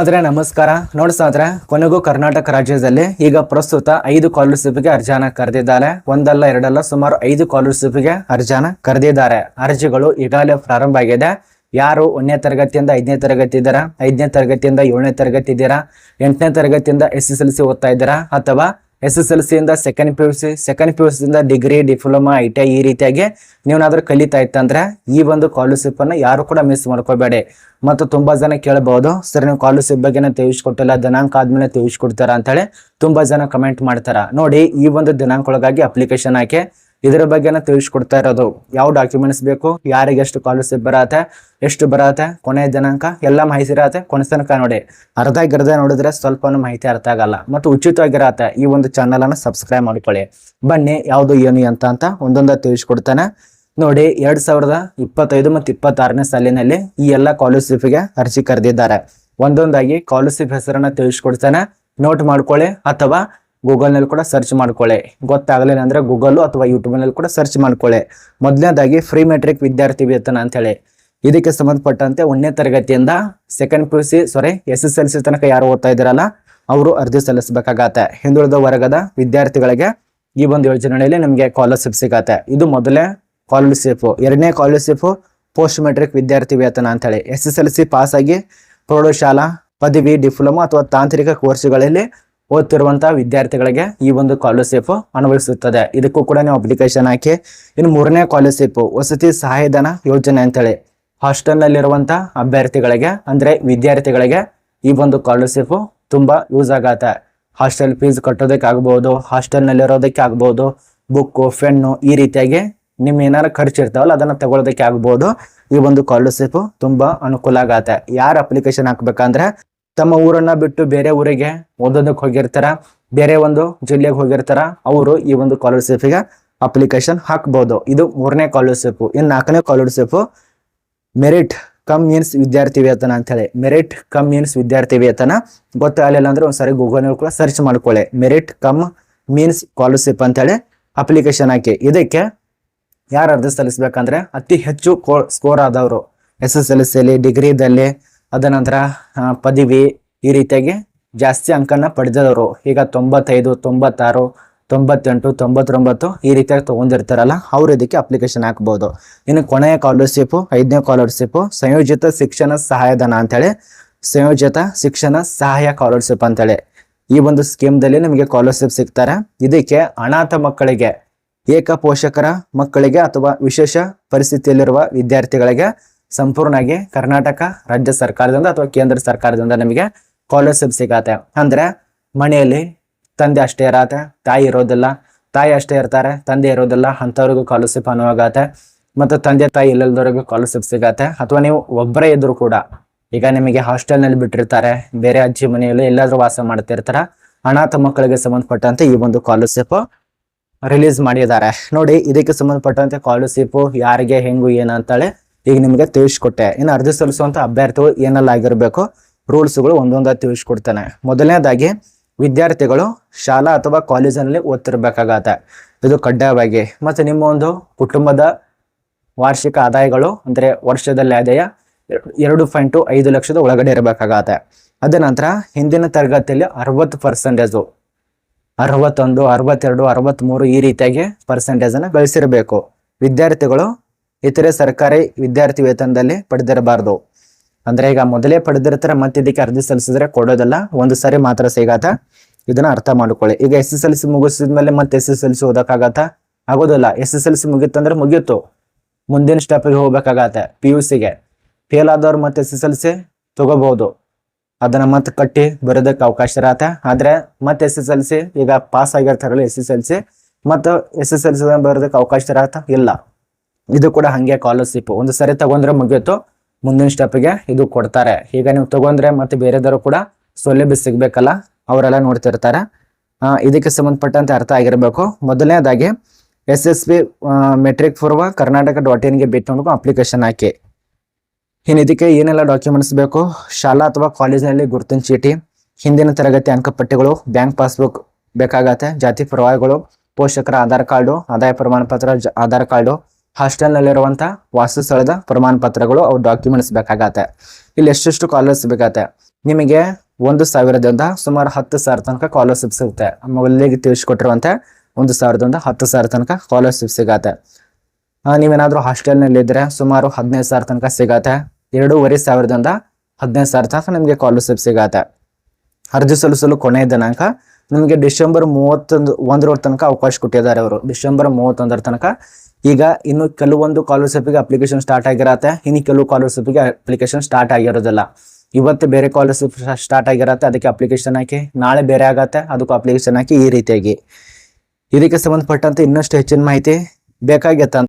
ಆದ್ರೆ ನಮಸ್ಕಾರ. ನೋಡ್ಸಾದ್ರೆ ಕೊನೆಗೂ ಕರ್ನಾಟಕ ರಾಜ್ಯದಲ್ಲಿ ಈಗ ಪ್ರಸ್ತುತ ಐದು ಕಾಲರ್ಶಿಪ್ಗೆ ಅರ್ಜಾನ ಕರೆದಿದ್ದಾರೆ. ಒಂದಲ್ಲ, ಎರಡಲ್ಲ, ಸುಮಾರು ಐದು ಕಾಲರ್ಶಿಪ್ಗೆ ಅರ್ಜಾನ ಕರೆದಿದ್ದಾರೆ. ಅರ್ಜಿಗಳು ಈಗಾಗಲೇ ಪ್ರಾರಂಭ ಆಗಿದೆ. ಯಾರು ಒಂದನೇ ತರಗತಿಯಿಂದ ಐದನೇ ತರಗತಿ ಇದ್ದೀರಾ? ಐದನೇ ತರಗತಿಯಿಂದ ಏಳನೇ ತರಗತಿ ಇದ್ದೀರಾ? ಎಂಟನೇ ತರಗತಿಯಿಂದ ಎಸ್ ಎಸ್ ಎಲ್ ಸಿ ಓದ್ತಾ ಇದ್ದೀರಾ? ಅಥವಾ S S L ಸಿಯಿಂದ second P U C second P U ಸಿಯಿಂದ degree diploma I T I ಈ ರೀತಿಯಾಗಿ ನೀವೇನಾದ್ರೂ ಕಲಿತಾ ಇತ್ತಂದ್ರೆ ಈ ಒಂದು ಕಾಲರ್ಶಿಪ್ ಅನ್ನು ಯಾರು ಕೂಡ ಮಿಸ್ ಮಾಡ್ಕೋಬೇಡಿ. ಮತ್ತು ತುಂಬಾ ಜನ ಕೇಳಬಹುದು ಸರ್, ನೀವು ಕಾಲರ್ಶಿಪ್ ಬಗ್ಗೆ ತಿಳಿಸ್ಕೊಟ್ಟಿಲ್ಲ, ದಿನಾಂಕ ಆದ್ಮೇಲೆ ತಿಳಿಸ್ಕೊಡ್ತಾರ? ಅಂತೇಳಿ ತುಂಬಾ ಜನ ಕಮೆಂಟ್ ಮಾಡ್ತಾರ. ನೋಡಿ, ಈ ಒಂದು ದಿನಾಂಕ ಒಳಗಾಗಿ ಅಪ್ಲಿಕೇಶನ್ ಹಾಕಿ ಇದರ ಬಗ್ಗೆನ ತಿಳಿಸ್ಕೊಡ್ತಾ ಇರೋದು. ಯಾವ ಡಾಕ್ಯುಮೆಂಟ್ಸ್ ಬೇಕು, ಯಾರಿಗೆ ಎಷ್ಟು ಕಾಲರ್ಶಿಪ್ ಬರತ್ತೆ, ಎಷ್ಟು ಬರತ್ತೆ, ಕೊನೆಯ ದಿನಾಂಕ, ಎಲ್ಲ ಮಾಹಿತಿ ಇರತ್ತೆ. ಕೊನೆ ತನಕ ನೋಡಿ. ಅರ್ಧ ಗಿರ್ಧ ನೋಡಿದ್ರೆ ಸ್ವಲ್ಪ ಮಾಹಿತಿ ಅರ್ಥ ಆಗಲ್ಲ. ಮತ್ತು ಉಚಿತವಾಗಿರತ್ತೆ. ಈ ಒಂದು ಚಾನಲ್ ಅನ್ನ ಸಬ್ಸ್ಕ್ರೈಬ್ ಮಾಡ್ಕೊಳ್ಳಿ. ಬನ್ನಿ, ಯಾವುದು ಏನು ಅಂತ ಅಂತ ಒಂದೊಂದ ತಿಳಿಸ್ಕೊಡ್ತಾನೆ. ನೋಡಿ, ಎರಡ್ ಸಾವಿರದ ಇಪ್ಪತ್ತೈದು ಮತ್ತು ಇಪ್ಪತ್ತಾರನೇ ಸಾಲಿನಲ್ಲಿ ಈ ಎಲ್ಲ ಸ್ಕಾಲರ್ಶಿಪ್ಗೆ ಅರ್ಜಿ ಕರೆದಿದ್ದಾರೆ. ಒಂದೊಂದಾಗಿ ಕಾಲರ್ಶಿಪ್ ಹೆಸರನ್ನ ತಿಳಿಸ್ಕೊಡ್ತಾನೆ. ನೋಟ್ ಮಾಡ್ಕೊಳ್ಳಿ. ಅಥವಾ ಗೂಗಲ್ನಲ್ಲಿ ಕೂಡ ಸರ್ಚ್ ಮಾಡ್ಕೊಳ್ಳಿ ಗೊತ್ತಾಗಲಿಲ್ಲ ಅಂದ್ರೆ ಗೂಗಲ್ ಅಥವಾ ಯೂಟ್ಯೂಬ್ನಲ್ಲಿ ಕೂಡ ಸರ್ಚ್ ಮಾಡ್ಕೊಳ್ಳಿ ಮೊದಲನೇದಾಗಿ ಫ್ರೀ ಮೆಟ್ರಿಕ್ ವಿದ್ಯಾರ್ಥಿ ವೇತನ ಅಂತ ಹೇಳಿ. ಇದಕ್ಕೆ ಸಂಬಂಧಪಟ್ಟಂತೆ ಒಂದನೇ ತರಗತಿಯಿಂದ second P U sorry S S L C ತನಕ ಯಾರು ಓದ್ತಾ ಇದ್ದಾರಲ್ಲ, ಅವರು ಅರ್ಜಿ ಸಲ್ಲಿಸಬೇಕಾಗತ್ತೆ. ಹಿಂದುಳಿದ ವರ್ಗದ ವಿದ್ಯಾರ್ಥಿಗಳಿಗೆ ಈ ಒಂದು ಯೋಜನೆಯಲ್ಲಿ ನಿಮಗೆ ಕಾಲರ್ಶಿಪ್ ಸಿಗತ್ತೆ. ಇದು ಮೊದಲೇ ಸ್ಕಾಲರ್ಶಿಪ್ ಎರಡನೇ ಸ್ಕಾಲರ್ಶಿಪ್ ಪೋಸ್ಟ್ ಮೆಟ್ರಿಕ್ ವಿದ್ಯಾರ್ಥಿ ವೇತನ ಅಂತ ಹೇಳಿ. S S L C pass ಆಗಿ ಪ್ರೌಢಶಾಲಾ, ಪದವಿ ಡಿಪ್ಲೊಮಾ ಅಥವಾ ತಾಂತ್ರಿಕ ಕೋರ್ಸ್ಗಳಲ್ಲಿ ಓದ್ತಿರುವಂತಹ ವಿದ್ಯಾರ್ಥಿಗಳಿಗೆ ಈ ಒಂದು ಸ್ಕಾಲರ್ಶಿಪ್ ಅನ್ವಯಿಸುತ್ತದೆ ಇದಕ್ಕೂ ಕೂಡ ನೀವು ಅಪ್ಲಿಕೇಶನ್ ಹಾಕಿ. ಇನ್ನು ಮೂರನೇ ಸ್ಕಾಲರ್ಶಿಪ್ ವಸತಿ ಸಹಾಯಧನ ಯೋಜನೆ ಅಂತೇಳಿ. ಹಾಸ್ಟೆಲ್ ನಲ್ಲಿರುವಂತ ಅಭ್ಯರ್ಥಿಗಳಿಗೆ, ಅಂದ್ರೆ ವಿದ್ಯಾರ್ಥಿಗಳಿಗೆ ಈ ಒಂದು ಸ್ಕಾಲರ್ಶಿಪ್ ತುಂಬಾ ಯೂಸ್ ಆಗತ್ತೆ. ಹಾಸ್ಟೆಲ್ ಫೀಸ್ ಕಟ್ಟೋದಕ್ಕೆ ಆಗ್ಬಹುದು ಹಾಸ್ಟೆಲ್ನಲ್ಲಿರೋದಕ್ಕೆ ನಲ್ಲಿರೋದಕ್ಕೆ ಆಗ್ಬಹುದು ಬುಕ್ಕು ಫೆನ್ನು ಈ ರೀತಿಯಾಗಿ ನಿಮ್ ಏನಾರ ಖರ್ಚು ಇರ್ತಾವಲ್ಲ, ಅದನ್ನ ತಗೊಳ್ಳೋದಕ್ಕೆ ಆಗ್ಬಹುದು ಈ ಒಂದು ಸ್ಕಾಲರ್ಶಿಪ್ ತುಂಬಾ ಅನುಕೂಲ ಆಗತ್ತೆ. ಯಾರು ಅಪ್ಲಿಕೇಶನ್ ಹಾಕ್ಬೇಕಂದ್ರೆ ತಮ್ಮ ಊರನ್ನ ಬಿಟ್ಟು ಬೇರೆ ಊರಿಗೆ ಓದೋದಕ್ಕೆ ಹೋಗಿರ್ತಾರ, ಬೇರೆ ಒಂದು ಜಿಲ್ಲೆಗೆ ಹೋಗಿರ್ತಾರ, ಅವರು ಈ ಒಂದು ಸ್ಕಾಲರ್ಶಿಪ್ಗೆ ಅಪ್ಲಿಕೇಶನ್ ಹಾಕ್ಬಹುದು ಇದು ಮೂರನೇ ಕಾಲರ್ಶಿಪ್ ಇನ್ ನಾಲ್ಕನೇ ಸ್ಕಾಲರ್ಶಿಪ್ ಮೆರಿಟ್ ಕಮ್ ಮೀನ್ಸ್ ವಿದ್ಯಾರ್ಥಿ ವೇತನ ಅಂತ ಹೇಳಿ ಮೆರಿಟ್ ಕಮ್ ಮೀನ್ಸ್ ವಿದ್ಯಾರ್ಥಿ ವೇತನ. ಗೊತ್ತಾಗಲಿಲ್ಲ ಅಂದ್ರೆ ಒಂದ್ಸರಿ ಗೂಗಲ್ ಕೂಡ ಸರ್ಚ್ ಮಾಡ್ಕೊಳ್ಳಿ. ಮೆರಿಟ್ ಕಮ್ ಮೀನ್ಸ್ ಕಾಲರ್ಶಿಪ್ ಅಂತ ಹೇಳಿ ಅಪ್ಲಿಕೇಶನ್ ಹಾಕಿ. ಇದಕ್ಕೆ ಯಾರು ಅರ್ಜಿ ಸಲ್ಲಿಸ್ಬೇಕಂದ್ರೆ ಅತಿ ಹೆಚ್ಚು ಸ್ಕೋರ್ ಆದವರು. ಎಸ್ ಎಸ್ ಎಲ್ ಸಿಲಿ ಡಿಗ್ರಿದಲ್ಲಿ ಅದ ನಂತರ ಪದವಿ ಈ ರೀತಿಯಾಗಿ ಜಾಸ್ತಿ ಅಂಕನ ಪಡೆದವರು, ಈಗ ತೊಂಬತ್ತೈದು, ತೊಂಬತ್ತಾರು, ತೊಂಬತ್ತೆಂಟು, ತೊಂಬತ್ತೊಂಬತ್ತು ಈ ರೀತಿಯಾಗಿ ತೊಗೊಂಡಿರ್ತಾರಲ್ಲ, ಅವ್ರು ಇದಕ್ಕೆ ಅಪ್ಲಿಕೇಶನ್ ಹಾಕ್ಬೋದು. ಇನ್ನು ಕೊನೆಯ ಕಾಲರ್ಶಿಪ್ಪು ಐದನೇ ಕಾಲರ್ಶಿಪ್ಪು ಸಂಯೋಜಿತ ಶಿಕ್ಷಣ ಸಹಾಯಧನ ಅಂತೇಳಿ, ಸಂಯೋಜಿತ ಶಿಕ್ಷಣ ಸಹಾಯ ಸ್ಕಾಲರ್ಶಿಪ್ ಅಂತೇಳಿ. ಈ ಒಂದು ಸ್ಕೀಮ್ದಲ್ಲಿ ನಿಮಗೆ ಕಾಲರ್ಶಿಪ್ ಸಿಗ್ತಾರೆ. ಇದಕ್ಕೆ ಅನಾಥ ಮಕ್ಕಳಿಗೆ ಏಕ ಪೋಷಕರ ಮಕ್ಕಳಿಗೆ ಅಥವಾ ವಿಶೇಷ ಪರಿಸ್ಥಿತಿಯಲ್ಲಿರುವ ವಿದ್ಯಾರ್ಥಿಗಳಿಗೆ ಸಂಪೂರ್ಣವಾಗಿ ಕರ್ನಾಟಕ ರಾಜ್ಯ ಸರ್ಕಾರದಿಂದ ಅಥವಾ ಕೇಂದ್ರ ಸರ್ಕಾರದಿಂದ ನಮಗೆ ಸ್ಕಾಲರ್ಶಿಪ್ ಸಿಗತ್ತೆ. ಅಂದ್ರೆ ಮನೆಯಲ್ಲಿ ತಂದೆ ಅಷ್ಟೇ ಇರತ್ತೆ, ತಾಯಿ ಇರೋದಿಲ್ಲ, ತಾಯಿ ಅಷ್ಟೇ ಇರ್ತಾರೆ, ತಂದೆ ಇರೋದಿಲ್ಲ, ಅಂಥವ್ರಿಗೂ ಸ್ಕಾಲರ್ಶಿಪ್ ಅನುವಾಗತ್ತೆ. ಮತ್ತು ತಂದೆ ತಾಯಿ ಇಲ್ಲದವ್ರಿಗೂ ಸ್ಕಾಲರ್ಶಿಪ್ ಸಿಗತ್ತೆ. ಅಥವಾ ನೀವು ಒಬ್ಬರೇ ಇದ್ರು ಕೂಡ, ಈಗ ನಿಮಗೆ ಹಾಸ್ಟೆಲ್ನಲ್ಲಿ ಬಿಟ್ಟಿರ್ತಾರೆ, ಬೇರೆ ಅಜ್ಜಿ ಮನೆಯಲ್ಲಿ ಎಲ್ಲಾದರೂ ವಾಸ ಮಾಡ್ತಿರ್ತಾರೆ ಅನಾಥ ಮಕ್ಕಳಿಗೆ ಸಂಬಂಧಪಟ್ಟಂತೆ ಈ ಒಂದು ಸ್ಕಾಲರ್ಶಿಪ್ ರಿಲೀಸ್ ಮಾಡಿದ್ದಾರೆ. ನೋಡಿ, ಇದಕ್ಕೆ ಸಂಬಂಧಪಟ್ಟಂತೆ ಸ್ಕಾಲರ್ಶಿಪ್ ಯಾರಿಗೆ, ಹೆಂಗು, ಏನು ಅಂತೇಳಿ ಈಗ ನಿಮಗೆ ತಿಳಿಸ್ಕೊಟ್ಟೆ. ಇನ್ನು ಅರ್ಜಿ ಸಲ್ಲಿಸುವಂತ ಅಭ್ಯರ್ಥಿಗಳು ಏನೆಲ್ಲ ಆಗಿರಬೇಕು? ರೂಲ್ಸ್ಗಳು ಒಂದೊಂದಾಗಿ ತಿಳಿಸ್ಕೊಡ್ತಾನೆ. ಮೊದಲನೇದಾಗಿ, ವಿದ್ಯಾರ್ಥಿಗಳು ಶಾಲಾ ಅಥವಾ ಕಾಲೇಜಿನಲ್ಲಿ ಓದ್ತಿರ್ಬೇಕಾಗತ್ತೆ. ಇದು ಕಡ್ಡಾಯವಾಗಿ. ಮತ್ತೆ ನಿಮ್ಮ ಒಂದು ಕುಟುಂಬದ ವಾರ್ಷಿಕ ಆದಾಯಗಳು, ಅಂದ್ರೆ ವರ್ಷದಲ್ಲಿ ಆದಾಯ ಎರಡು ಪಾಯಿಂಟ್ ಐದು ಲಕ್ಷದ ಒಳಗಡೆ ಇರಬೇಕಾಗತ್ತೆ. ಅದ ನಂತರ ಹಿಂದಿನ ತರಗತಿಯಲ್ಲಿ ಅರವತ್ತು ಪರ್ಸೆಂಟೇಜು. ಅರವತ್ತೊಂದು, ಅರವತ್ತೆರಡು ಅರವತ್ತ್ಮೂರು ಈ ರೀತಿಯಾಗಿ ಪರ್ಸೆಂಟೇಜನ್ನು ಗಳಿಸಿರಬೇಕು. ವಿದ್ಯಾರ್ಥಿಗಳು ಇತರೆ ಸರ್ಕಾರಿ ವಿದ್ಯಾರ್ಥಿ ವೇತನದಲ್ಲಿ ಪಡೆದಿರಬಾರ್ದು. ಅಂದ್ರೆ ಈಗ ಮೊದಲೇ ಪಡೆದಿರ್ತಾರೆ, ಮತ್ತೆ ಇದಕ್ಕೆ ಅರ್ಜಿ ಸಲ್ಲಿಸಿದ್ರೆ ಕೊಡೋದಲ್ಲ, ಒಂದು ಸರಿ ಮಾತ್ರ ಸಿಗತ್ತ? ಇದನ್ನ ಅರ್ಥ ಮಾಡ್ಕೊಳ್ಳಿ. ಈಗ ಎಸ್ ಎಸ್ ಎಲ್ ಸಿ ಮುಗಿಸಿದ್ಮೇಲೆ ಮತ್ತೆ ಎಸ್ ಎಸ್ ಎಲ್ ಸಿ ಓದಕ್ಕಾಗತ್ತ? ಆಗೋದಿಲ್ಲ. ಎಸ್ ಎಸ್ ಎಲ್ ಸಿ ಮುಗಿತ್ತಂದ್ರೆ ಮುಗೀತು. ಮುಂದಿನ ಸ್ಟೆಪ್ಗೆ ಹೋಗ್ಬೇಕಾಗತ್ತೆ ಪಿ ಯು ಸಿಗೆ ಫೇಲ್ ಆದವ್ರು ಮತ್ತೆ ಎಸ್ ಎಸ್ ಎಲ್ ಸಿ ತಗೋಬಹುದು. ಅದನ್ನ ಮತ್ತೆ ಕಟ್ಟಿ ಬರೋದಕ್ಕೆ ಅವಕಾಶ ಇರತ್ತೆ. ಆದ್ರೆ ಮತ್ತೆ ಎಸ್ ಎಸ್ ಎಲ್ ಸಿ ಈಗ ಪಾಸ್ ಆಗಿರ್ತಾರಲ್ಲ ಎಸ್ ಎಸ್ ಎಲ್ ಸಿ ಮತ್ತು ಎಸ್ ಎಸ್ ಎಲ್ ಸಿ ಬರೋದಕ್ಕೆ ಅವಕಾಶ ಇರತ್ತ? ಇಲ್ಲ. ಇದು ಕೂಡ ಹಂಗೆ ಕಾಲರ್ಶಿಪ್ ಒಂದು ಸರಿ ತಗೊಂಡ್ರೆ ಮುಗಿಯಿತು ಮುಂದಿನ ಸ್ಟೆಪ್ಗೆ ಇದು ಕೊಡ್ತಾರೆ. ಈಗ ನೀವು ತಗೊಂಡ್ರೆ ಮತ್ತೆ ಬೇರೆದವರು ಕೂಡ ಸೌಲಭ್ಯ ಸಿಗ್ಬೇಕಲ್ಲ, ಅವರೆಲ್ಲ ನೋಡ್ತಿರ್ತಾರೆ. ಇದಕ್ಕೆ ಸಂಬಂಧಪಟ್ಟಂತೆ ಅರ್ಥ ಆಗಿರಬೇಕು. ಮೊದಲನೇದಾಗಿ ಎಸ್ ಎಸ್ ಬಿ ಮೆಟ್ರಿಕ್ ಪೂರ್ವ ಕರ್ನಾಟಕ ಡಾಟ್ ಇನ್ಗೆ ಭೇಟಿ ನೋಡಿ ಅಪ್ಲಿಕೇಶನ್ ಹಾಕಿ. ಇನ್ನು ಇದಕ್ಕೆ ಏನೆಲ್ಲ ಡಾಕ್ಯುಮೆಂಟ್ಸ್ ಬೇಕು? ಶಾಲಾ ಅಥವಾ ಕಾಲೇಜಿನಲ್ಲಿ ಗುರುತಿನ ಚೀಟಿ, ಹಿಂದಿನ ತರಗತಿ ಅಂಕಪಟ್ಟಿಗಳು ಬ್ಯಾಂಕ್ ಪಾಸ್ಬುಕ್ ಬೇಕಾಗತ್ತೆ, ಜಾತಿ ಪ್ರವಾಹಗಳು, ಪೋಷಕರ ಆಧಾರ್ ಕಾರ್ಡು, ಆದಾಯ ಪ್ರಮಾಣ ಪತ್ರ ಆಧಾರ್ ಕಾರ್ಡು. ಹಾಸ್ಟೆಲ್ನಲ್ಲಿರುವಂಥ ವಾಸಸ್ಥಳದ ಪ್ರಮಾಣ ಪತ್ರಗಳು ಅವ್ರ ಡಾಕ್ಯುಮೆಂಟ್ಸ್ ಬೇಕಾಗತ್ತೆ. ಇಲ್ಲಿ ಎಷ್ಟೆಷ್ಟು ಕಾಲರ್ಸ್ ಬೇಕಾಗತ್ತೆ. ನಿಮಗೆ ಒಂದು ಸಾವಿರದಿಂದ ಸುಮಾರು ಹತ್ತು ಸಾವಿರ ತನಕ ಕಾಲರ್ಶಿಪ್ ಸಿಗುತ್ತೆ. ಮೊದಲಿಗೆ ತಿಳಿಸ್ಕೊಟ್ಟಿರುವಂತೆ ಒಂದು ಸಾವಿರದಿಂದ ಹತ್ತು ಸಾವಿರ ತನಕ ಸ್ಕಾಲರ್ಶಿಪ್ ಸಿಗತ್ತೆ. ನೀವೇನಾದ್ರೂ ಹಾಸ್ಟೆಲ್ನಲ್ಲಿ ಇದ್ರೆ ಸುಮಾರು ಹದಿನೈದು ಸಾವಿರ ತನಕ ಸಿಗತ್ತೆ. ಎರಡೂವರೆ ಸಾವಿರದಿಂದ ಹದಿನೈದು ಸಾವಿರ ತನಕ ನಿಮಗೆ ಕಾಲರ್ಶಿಪ್ ಸಿಗತ್ತೆ. ಅರ್ಜಿ ಸಲ್ಲಿಸಲು ಕೊನೆಯ ದಿನಾಂಕ ನಿಮಗೆ ಡಿಸೆಂಬರ್ ಮೂವತ್ತೊಂದು ಒಂದರ ತನಕ ಅವಕಾಶ ಕೊಟ್ಟಿದ್ದಾರೆ ಅವರು. ಡಿಸೆಂಬರ್ ಮೂವತ್ತೊಂದರ ತನಕ ಈಗ ಇನ್ನು ಕೆಲವೊಂದು ಸ್ಕಾಲರ್ಶಿಪ್ಗೆ ಅಪ್ಲಿಕೇಶನ್ ಸ್ಟಾರ್ಟ್ ಆಗಿರತ್ತೆ. ಇನ್ನು ಕೆಲವು ಸ್ಕಾಲರ್ಶಿಪ್ಗೆ ಅಪ್ಲಿಕೇಶನ್ ಸ್ಟಾರ್ಟ್ ಆಗಿರೋದಿಲ್ಲ. ಇವತ್ತು ಬೇರೆ ಕಾಲರ್ಶಿಪ್ ಸ್ಟಾರ್ಟ್ ಆಗಿರತ್ತೆ, ಅದಕ್ಕೆ ಅಪ್ಲಿಕೇಶನ್ ಹಾಕಿ. ನಾಳೆ ಬೇರೆ ಆಗತ್ತೆ, ಅದಕ್ಕೂ ಅಪ್ಲಿಕೇಶನ್ ಹಾಕಿ ಈ ರೀತಿಯಾಗಿ. ಇದಕ್ಕೆ ಸಂಬಂಧಪಟ್ಟಂತೆ ಇನ್ನಷ್ಟು ಹೆಚ್ಚಿನ ಮಾಹಿತಿ ಬೇಕಾಗಿತ್ತ